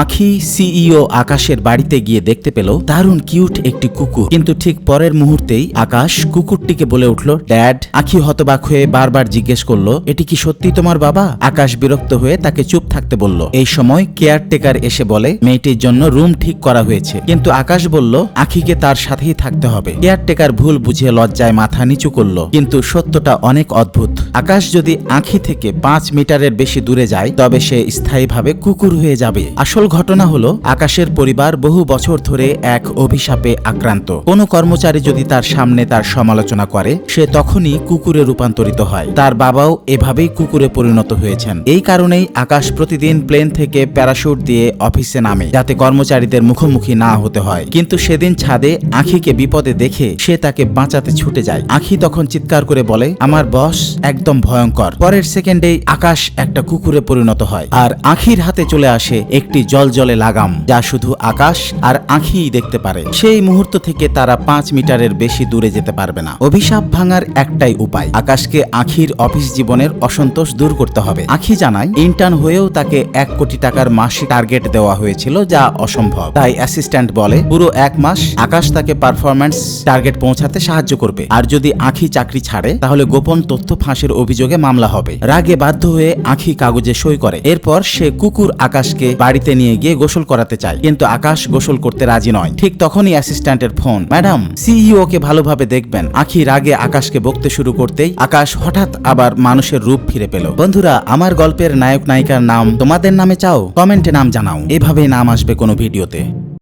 আখি সিইও আকাশের বাড়িতে গিয়ে দেখতে পেল দারুণ কিউট একটি কুকুর। কিন্তু ঠিক পরের মুহূর্তেই আকাশ কুকুরটিকে বলে উঠল, ড্যাড। আখি হতবাক হয়ে বারবার জিজ্ঞেস করল, এটি কি সত্যি তোমার বাবা? আকাশ বিরক্ত হয়ে তাকে চুপ থাকতে বলল, এই সময় কেয়ারটেকার এসে বলে, মেয়েটির জন্য রুম ঠিক করা হয়েছে। কিন্তু আকাশ বলল, আখিকে তার সাথেই থাকতে হবে। কেয়ারটেকার ভুল বুঝে লজ্জায় মাথা নিচু করল, কিন্তু সত্যটা অনেক অদ্ভুত। আকাশ যদি আখি থেকে পাঁচ মিটারের বেশি দূরে যায়, তবে সে স্থায়ীভাবে কুকুর হয়ে যাবে। আসল ঘটনা হলো, আকাশের পরিবার বহু বছর ধরে এক অভিশাপে আক্রান্ত। কোনো কর্মচারী যদি তার সামনে তার সমালোচনা করে, সে তখনই কুকুরে রূপান্তরিত হয়। তার বাবাও এভাবেই কুকুরে পরিণত হয়েছেন। এই কারণেই আকাশ প্রতিদিন প্লেন থেকে প্যারাশুট দিয়ে অফিসে নামে, যাতে কর্মচারীদের মুখোমুখি না হতে হয়। কিন্তু সেদিন ছাদে আখিকে বিপদে দেখে সে তাকে বাঁচাতে ছুটে যায়। আখি তখন চিৎকার করে বলে, আমার বস, একদম ভয়ঙ্কর। পরের সেকেন্ডেই আকাশ একটা কুকুরে পরিণত হয়। আর আখির হাতে চলে আসে একটি জলজলে লাগাম, যা শুধু আকাশ আর আখিই দেখতে পারে। সেই মুহূর্ত থেকে তারা পাঁচ মিটারের বেশি দূরে যেতে পারবে না। অভিশাপ ভাঙার একটাই উপায়, আকাশকে আখির অফিস জীবনের অসন্তোষ দূর করতে হবে। আখি জানায়, ইন্টার্ন হয়েও তাকে এক কোটি টাকার মাসিক টার্গেট দেওয়া হয়েছিল, যা অসম্ভব। তাই অ্যাসিস্ট্যান্ট বলে, পুরো এক মাস আকাশ তাকে পারফরম্যান্স টার্গেট পৌঁছাতে সাহায্য করবে। আর যদি আখি চাকরি ছাড়ে, তাহলে গোপন তথ্য ফাঁসের অভিযোগে মামলা হবে। রাগে বাধ্য হয়ে আখি কাগজে সই করে। এরপর সে কুকুর আকাশকে বাড়িতে নিয়ে গিয়ে গোসল করাতে চাই। কিন্তু আকাশ গোসল করতে রাজি নয়। ঠিক তখনই অ্যাসিস্ট্যান্টের ফোন। ম্যাডাম সিইও কে ভালোভাবে দেখবেন। আখি রাগে আকাশকে বকতে শুরু করতেই আকাশ হঠাৎ আবার মানুষের রূপ ফিরে পেল। বন্ধুরা, আমার গল্পের নায়ক নায়িকার নাম তোমাদের নামে চাও? কমেন্টে নাম জানাও। এভাবেই নাম আসবে কোনো ভিডিওতে।